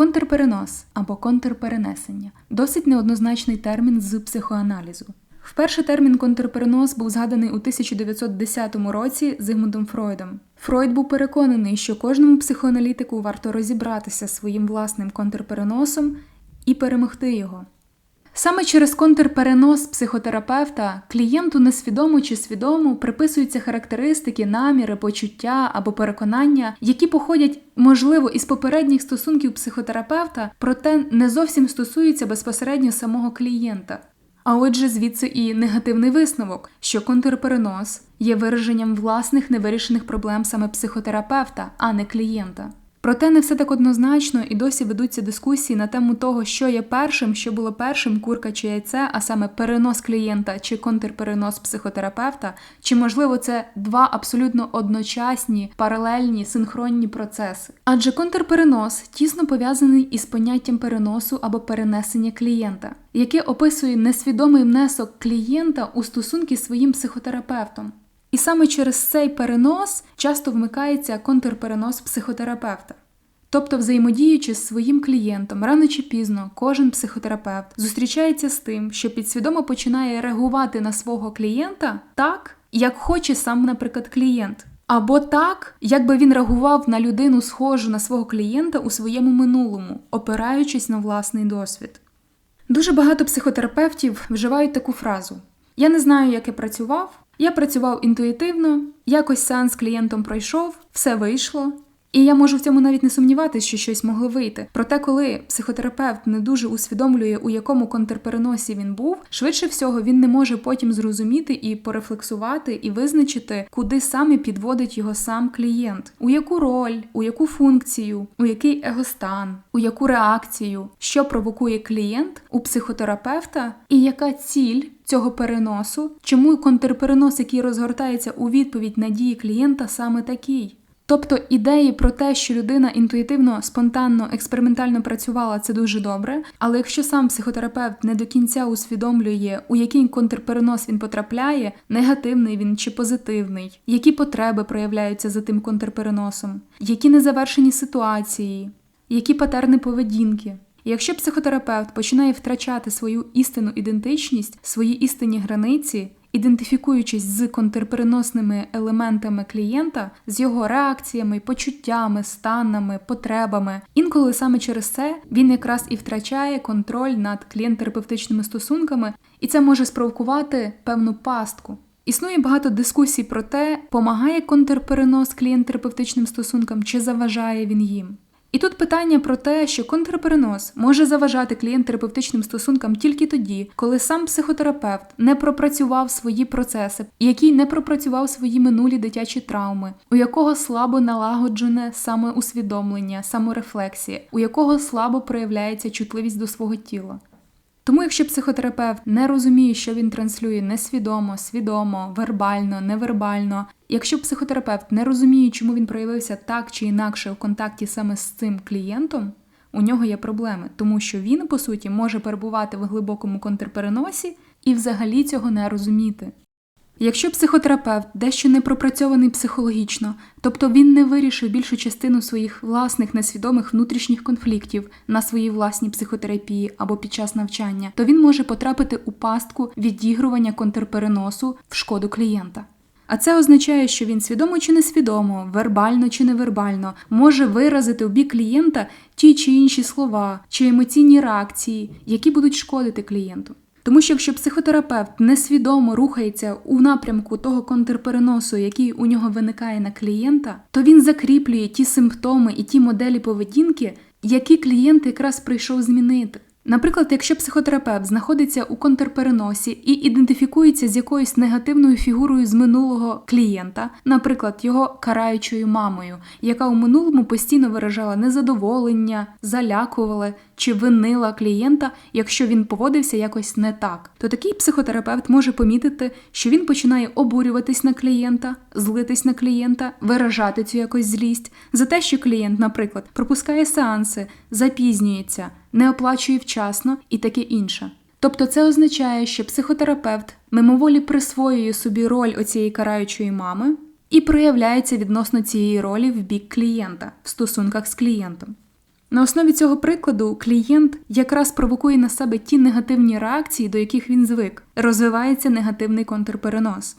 Контрперенос або контрперенесення досить неоднозначний термін з психоаналізу. Вперше термін контрперенос був згаданий у 1910 році Зигмундом Фройдом. Фройд був переконаний, що кожному психоаналітику варто розібратися своїм власним контрпереносом і перемогти його. Саме через контрперенос психотерапевта клієнту несвідомо чи свідомо приписуються характеристики, наміри, почуття або переконання, які походять, можливо, із попередніх стосунків психотерапевта, проте не зовсім стосуються безпосередньо самого клієнта. А отже, звідси і негативний висновок, що контрперенос є вираженням власних невирішених проблем саме психотерапевта, а не клієнта. Проте не все так однозначно і досі ведуться дискусії на тему того, що є першим, що було першим, курка чи яйце, а саме перенос клієнта чи контрперенос психотерапевта, чи можливо це два абсолютно одночасні, паралельні, синхронні процеси. Адже контрперенос тісно пов'язаний із поняттям переносу або перенесення клієнта, яке описує несвідомий внесок клієнта у стосунки з своїм психотерапевтом. І саме через цей перенос часто вмикається контрперенос психотерапевта. Тобто, взаємодіючи з своїм клієнтом, рано чи пізно кожен психотерапевт зустрічається з тим, що підсвідомо починає реагувати на свого клієнта так, як хоче сам, наприклад, клієнт. Або так, як би він реагував на людину, схожу на свого клієнта у своєму минулому, опираючись на власний досвід. Дуже багато психотерапевтів вживають таку фразу: Я не знаю, як я працював, я працював інтуїтивно, якось сеанс клієнтом пройшов, все вийшло. І я можу в цьому навіть не сумніватися, що щось могло вийти. Проте, коли психотерапевт не дуже усвідомлює, у якому контрпереносі він був, швидше всього він не може потім зрозуміти і порефлексувати, і визначити, куди саме підводить його сам клієнт, у яку роль, у яку функцію, у який егостан, у яку реакцію, що провокує клієнт у психотерапевта, і яка ціль. Цього переносу, чому контрперенос, який розгортається у відповідь на дії клієнта, саме такий. Тобто ідеї про те, що людина інтуїтивно, спонтанно, експериментально працювала, це дуже добре. Але якщо сам психотерапевт не до кінця усвідомлює, у який контрперенос він потрапляє, негативний він чи позитивний, які потреби проявляються за тим контрпереносом, які незавершені ситуації, які патерни поведінки. Якщо психотерапевт починає втрачати свою істинну ідентичність, свої істинні границі, ідентифікуючись з контрпереносними елементами клієнта, з його реакціями, почуттями, станами, потребами, інколи саме через це він якраз і втрачає контроль над клієнт-терапевтичними стосунками, і це може спровокувати певну пастку. Існує багато дискусій про те, помагає контрперенос клієнт-терапевтичним стосункам чи заважає він їм. І тут питання про те, що контрперенос може заважати клієнт-терапевтичним стосункам тільки тоді, коли сам психотерапевт не пропрацював свої процеси, який не пропрацював свої минулі дитячі травми, у якого слабо налагоджене самоусвідомлення, саморефлексія, у якого слабо проявляється чутливість до свого тіла. Тому, якщо психотерапевт не розуміє, що він транслює несвідомо, свідомо, вербально, невербально, якщо психотерапевт не розуміє, чому він проявився так чи інакше у контакті саме з цим клієнтом, у нього є проблеми, тому що він, по суті, може перебувати в глибокому контрпереносі і взагалі цього не розуміти. Якщо психотерапевт дещо не пропрацьований психологічно, тобто він не вирішив більшу частину своїх власних несвідомих внутрішніх конфліктів на своїй власній психотерапії або під час навчання, то він може потрапити у пастку відігрування контрпереносу в шкоду клієнта. А це означає, що він свідомо чи несвідомо, вербально чи невербально може виразити у бік клієнта ті чи інші слова чи емоційні реакції, які будуть шкодити клієнту. Тому що якщо психотерапевт несвідомо рухається у напрямку того контрпереносу, який у нього виникає на клієнта, то він закріплює ті симптоми і ті моделі поведінки, які клієнт якраз прийшов змінити. Наприклад, якщо психотерапевт знаходиться у контрпереносі і ідентифікується з якоюсь негативною фігурою з минулого клієнта, наприклад, його караючою мамою, яка у минулому постійно виражала незадоволення, залякувала чи винила клієнта, якщо він поводився якось не так, то такий психотерапевт може помітити, що він починає обурюватись на клієнта, злитись на клієнта, виражати цю якось злість за те, що клієнт, наприклад, пропускає сеанси, запізнюється, не оплачує вчасно і таке інше. Тобто це означає, що психотерапевт мимоволі присвоює собі роль оцієї караючої мами і проявляється відносно цієї ролі в бік клієнта в стосунках з клієнтом. На основі цього прикладу клієнт якраз провокує на себе ті негативні реакції, до яких він звик, розвивається негативний контрперенос.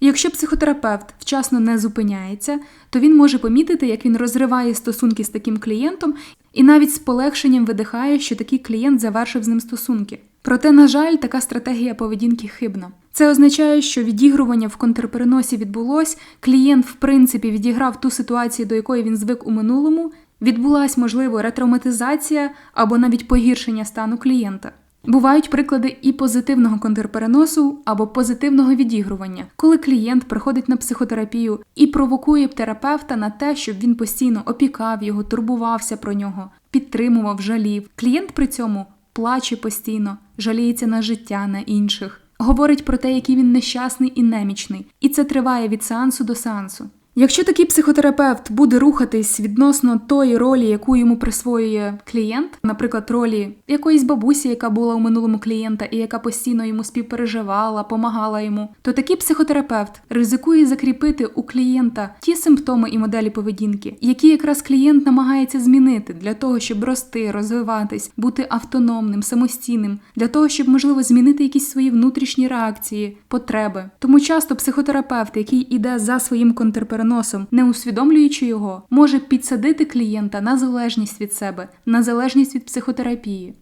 Якщо психотерапевт вчасно не зупиняється, то він може помітити, як він розриває стосунки з таким клієнтом і навіть з полегшенням видихає, що такий клієнт завершив з ним стосунки. Проте, на жаль, така стратегія поведінки хибна. Це означає, що відігрування в контрпереносі відбулось, клієнт, в принципі, відіграв ту ситуацію, до якої він звик у минулому, відбулась, можливо, ретравматизація або навіть погіршення стану клієнта. Бувають приклади і позитивного контрпереносу або позитивного відігрування, коли клієнт приходить на психотерапію і провокує терапевта на те, щоб він постійно опікав його, турбувався про нього, підтримував, жалів. Клієнт при цьому плаче постійно, жаліється на життя, на інших, говорить про те, який він нещасний і немічний, і це триває від сеансу до сеансу. Якщо такий психотерапевт буде рухатись відносно тої ролі, яку йому присвоює клієнт, наприклад, ролі якоїсь бабусі, яка була у минулому клієнта і яка постійно йому співпереживала, помагала йому, то такий психотерапевт ризикує закріпити у клієнта ті симптоми і моделі поведінки, які якраз клієнт намагається змінити для того, щоб рости, розвиватись, бути автономним, самостійним, для того, щоб можливо змінити якісь свої внутрішні реакції, потреби. Тому часто психотерапевт, який іде за своїм контрпереносом, переносом, не усвідомлюючи його, може підсадити клієнта на залежність від себе, на залежність від психотерапії.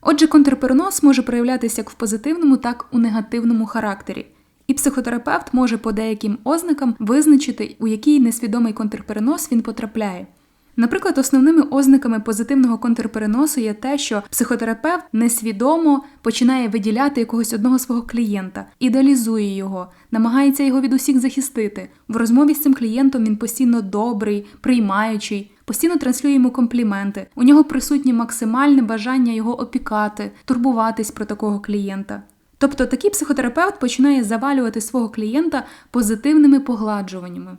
Отже, контрперенос може проявлятися як в позитивному, так і у негативному характері. І психотерапевт може по деяким ознакам визначити, у який несвідомий контрперенос він потрапляє. Наприклад, основними ознаками позитивного контрпереносу є те, що психотерапевт несвідомо починає виділяти якогось одного свого клієнта, ідеалізує його, намагається його від усіх захистити. В розмові з цим клієнтом він постійно добрий, приймаючий, постійно транслює йому компліменти. У нього присутнє максимальне бажання його опікати, турбуватись про такого клієнта. Тобто такий психотерапевт починає завалювати свого клієнта позитивними погладжуваннями.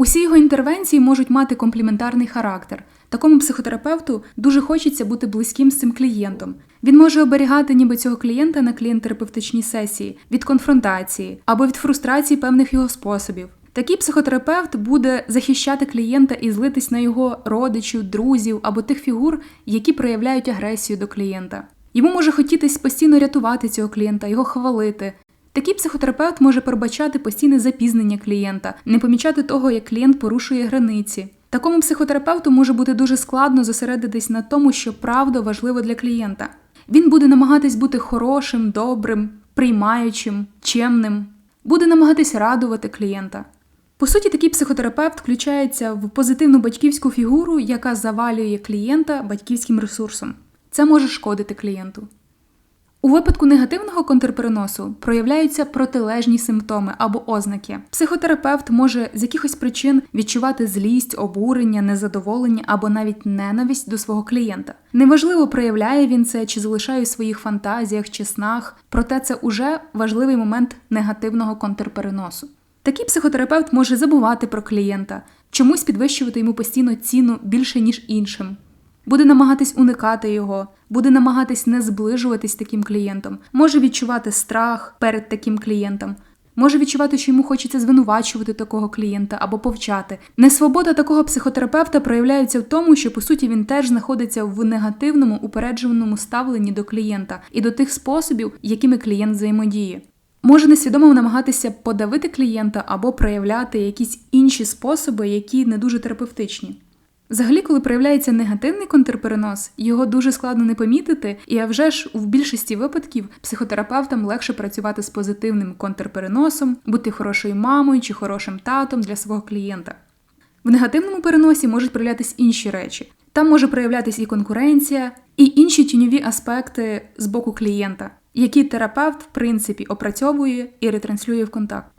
Усі його інтервенції можуть мати компліментарний характер. Такому психотерапевту дуже хочеться бути близьким з цим клієнтом. Він може оберігати ніби цього клієнта на клієнт-терапевтичній сесії від конфронтації або від фрустрації певних його способів. Такий психотерапевт буде захищати клієнта і злитись на його родичів, друзів або тих фігур, які проявляють агресію до клієнта. Йому може хотітись постійно рятувати цього клієнта, його хвалити, Такий психотерапевт може пробачати постійне запізнення клієнта, не помічати того, як клієнт порушує границі. Такому психотерапевту може бути дуже складно зосередитись на тому, що правда важливо для клієнта. Він буде намагатись бути хорошим, добрим, приймаючим, чемним, буде намагатись радувати клієнта. По суті, такий психотерапевт включається в позитивну батьківську фігуру, яка завалює клієнта батьківським ресурсом. Це може шкодити клієнту. У випадку негативного контрпереносу проявляються протилежні симптоми або ознаки. Психотерапевт може з якихось причин відчувати злість, обурення, незадоволення або навіть ненависть до свого клієнта. Неважливо, проявляє він це чи залишає у своїх фантазіях чи снах, проте це уже важливий момент негативного контрпереносу. Такий психотерапевт може забувати про клієнта, чомусь підвищувати йому постійно ціну більше ніж іншим буде намагатись уникати його, буде намагатись не зближуватись таким клієнтом, може відчувати страх перед таким клієнтом. Може відчувати, що йому хочеться звинувачувати такого клієнта або повчати. Несвобода такого психотерапевта проявляється в тому, що по суті він теж знаходиться в негативному упередженому ставленні до клієнта і до тих способів, якими клієнт взаємодіє. Може несвідомо намагатися подавити клієнта або проявляти якісь інші способи, які не дуже терапевтичні. Взагалі, коли проявляється негативний контрперенос, його дуже складно не помітити, і а вже ж в більшості випадків психотерапевтам легше працювати з позитивним контрпереносом, бути хорошою мамою чи хорошим татом для свого клієнта. В негативному переносі можуть проявлятися інші речі. Там може проявлятися і конкуренція, і інші тіньові аспекти з боку клієнта, які терапевт, в принципі, опрацьовує і ретранслює в контакт.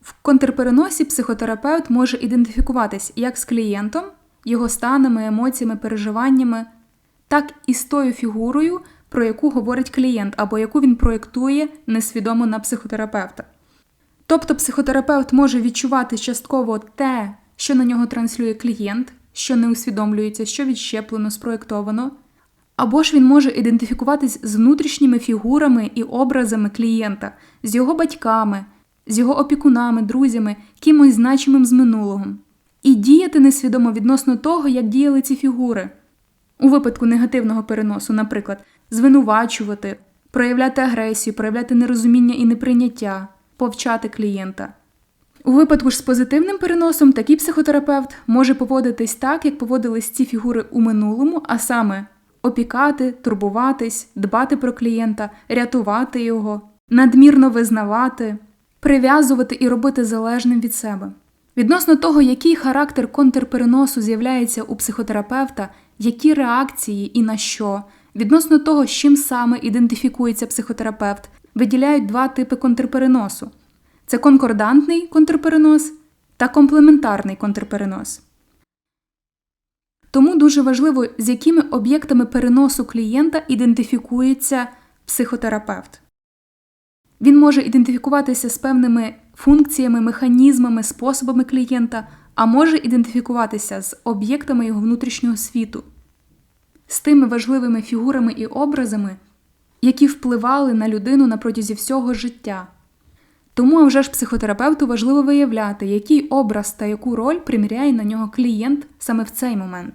В контрпереносі психотерапевт може ідентифікуватись як з клієнтом його станами, емоціями, переживаннями, так і з тою фігурою, про яку говорить клієнт або яку він проєктує несвідомо на психотерапевта. Тобто психотерапевт може відчувати частково те, що на нього транслює клієнт, що не усвідомлюється, що відщеплено, спроєктовано, або ж він може ідентифікуватись з внутрішніми фігурами і образами клієнта, з його батьками, з його опікунами, друзями, кимось значимим з минулого. І діяти несвідомо відносно того, як діяли ці фігури. У випадку негативного переносу, наприклад, звинувачувати, проявляти агресію, проявляти нерозуміння і неприйняття, повчати клієнта. У випадку ж з позитивним переносом такий психотерапевт може поводитись так, як поводились ці фігури у минулому, а саме опікати, турбуватись, дбати про клієнта, рятувати його, надмірно визнавати, прив'язувати і робити залежним від себе. Відносно того, який характер контрпереносу з'являється у психотерапевта, які реакції і на що, відносно того, з чим саме ідентифікується психотерапевт, виділяють два типи контрпереносу: це конкордантний контрперенос та комплементарний контрперенос. Тому дуже важливо, з якими об'єктами переносу клієнта ідентифікується психотерапевт. Він може ідентифікуватися з певними функціями, механізмами, способами клієнта, а може ідентифікуватися з об'єктами його внутрішнього світу, з тими важливими фігурами і образами, які впливали на людину на протязі всього життя. Тому а вже ж психотерапевту важливо виявляти, який образ та яку роль приміряє на нього клієнт саме в цей момент.